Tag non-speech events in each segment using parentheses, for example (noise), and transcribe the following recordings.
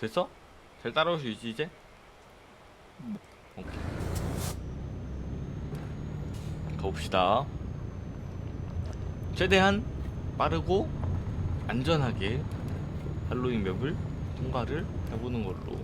됐어? 잘 따라올 수 있지 이제? 오케이 가봅시다 최대한 빠르고 안전하게 할로윈 맵을 통과를 해보는 걸로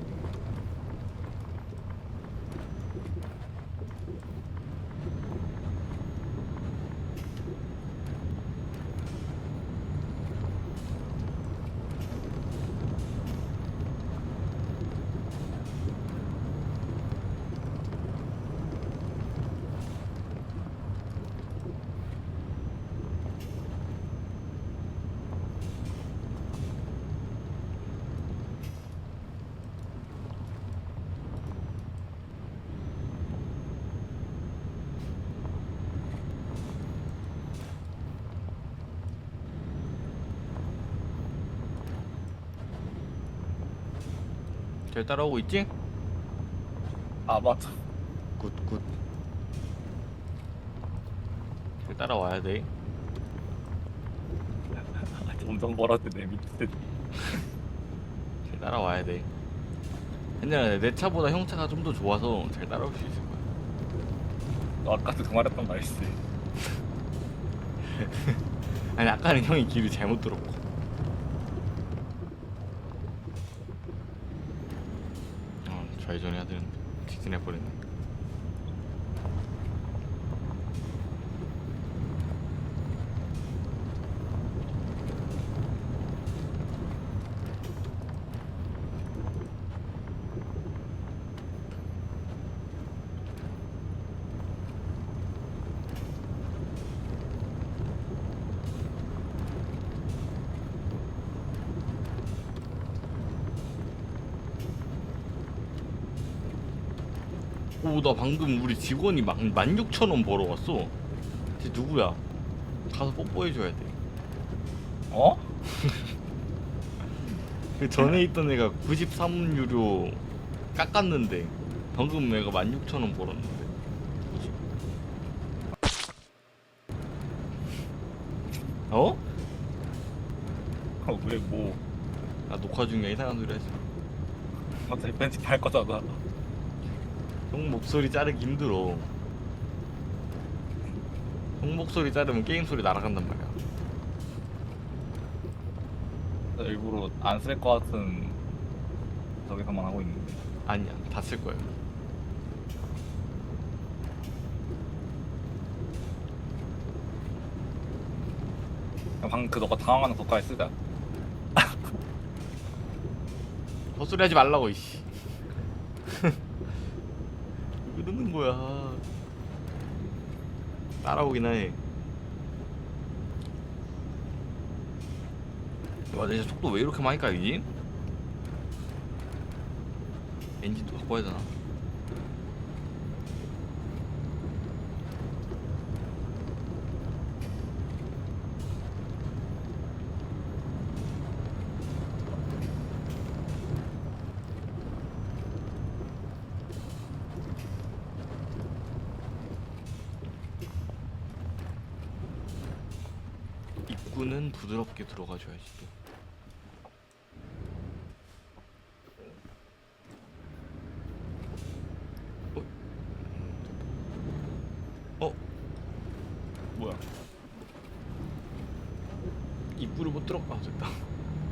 잘 따라오고 있지? 아 맞아. 굿굿. 잘 따라와야 돼. 멀어지네 내 밑에 잘 따라와야 돼. 옛날에 내 차보다 형 차가 좀 더 좋아서 잘 따라올 수 있을 거야. 너 아까도 그 말했던 거 알지? (laughs) 아니 아까는 형이 길을 잘못 들었고 어 좌회전해야 되는데 직진해버렸네 오 나 방금 우리 직원이 막 16,000원 벌어왔어 쟤 누구야 가서 뽀뽀해줘야 돼 어? (laughs) 그 전에 있던 애가 93 유료 깎았는데 방금 애가 16,000원 벌었는데 뭐지? 어? 어, 왜 뭐? 나 녹화 중에 이상한 소리 하지 마. 어차피 편집할 거잖아 형 목소리 자르기 힘들어. 형 목소리 자르면 게임 소리 날아간단 말이야. 나 일부러 안쓸거 같은 저기서만 하고 있는데. 아니야 다 쓸 거야. 그냥 방금 그 너가 당황하는 것까지 쓰자. 헛소리 하지 말라고 이씨. 왜 그러는 거야 따라오긴 해 와, 진짜 속도 왜 이렇게 많이 까이지? 엔진도 바꿔야 되나? 입구는 부드럽게 들어가줘야지 또. 어? 어? 뭐야? 입구를 못 들어가 됐다.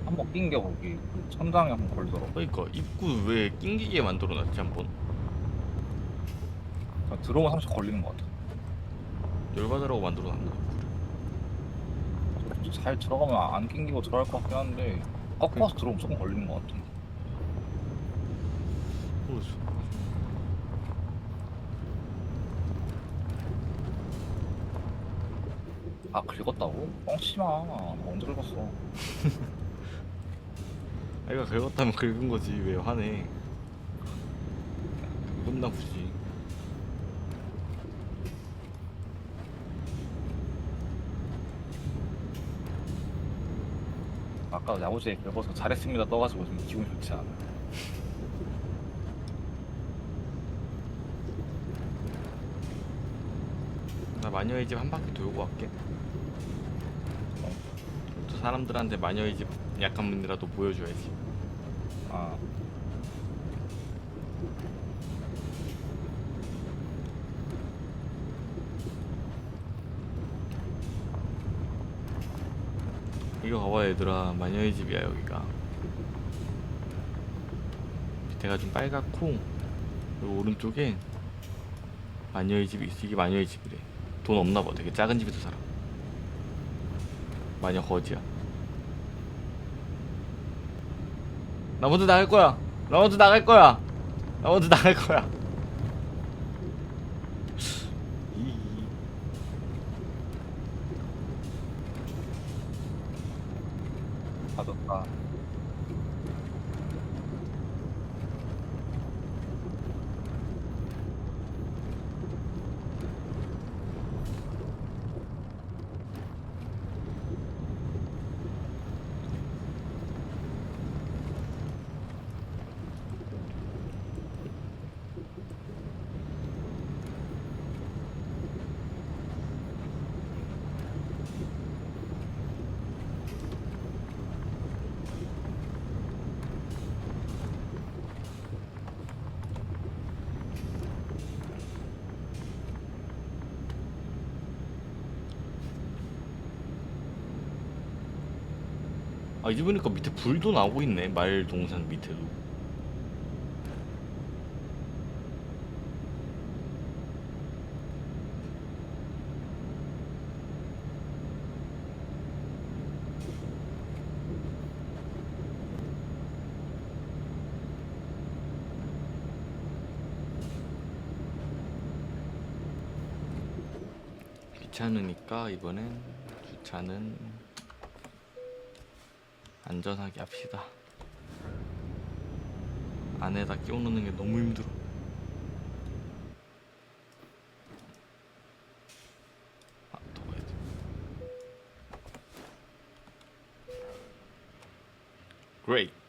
한번 낑겨 거기 그 천장에 한번 걸더라고 그러니까 입구 왜 낑기게 만들어놨지 한번? 그냥 들어오면 한번씩 걸리는 것 같아 열받으라고 만들어놨나? 잘 들어가면 안 낑기고 들어갈 것 같긴 한데 꺾고 와서 들어오면 조금 걸리는 것 같아 모르겠어. 아 긁었다고? 뻥치마 언제 긁었어 아이가 긁었다면 긁은 거지 왜 화내? 겁나 굳이. 아까 야구지에 긁어서 잘했습니다 떠가지고 좀 기분 좋지 않아 나 마녀의 집 한 바퀴 돌고 갈게. 또 사람들한테 마녀의 집 약한 분이라도 보여줘야지. 아 이거 봐봐 얘들아. 마녀의 집이야 여기가. 밑에가 좀 빨갛고 요 오른쪽에 마녀의 집이 있어. 이게 마녀의 집이래. 돈 없나 봐. 되게 작은 집에서 살아. 마녀 거지야. 나 먼저 나갈 거야. 나 먼저 나갈 거야. 나 먼저 나갈 거야 이- 받았다. 아 이제 보니까 밑에 불도 나오고 있네. 말 동산 밑에도. 귀찮으니까 이번엔 주차는 안전하게 합시다. 안에다 끼워놓는 게 너무 힘들어. 아, 더 가야 돼. Great.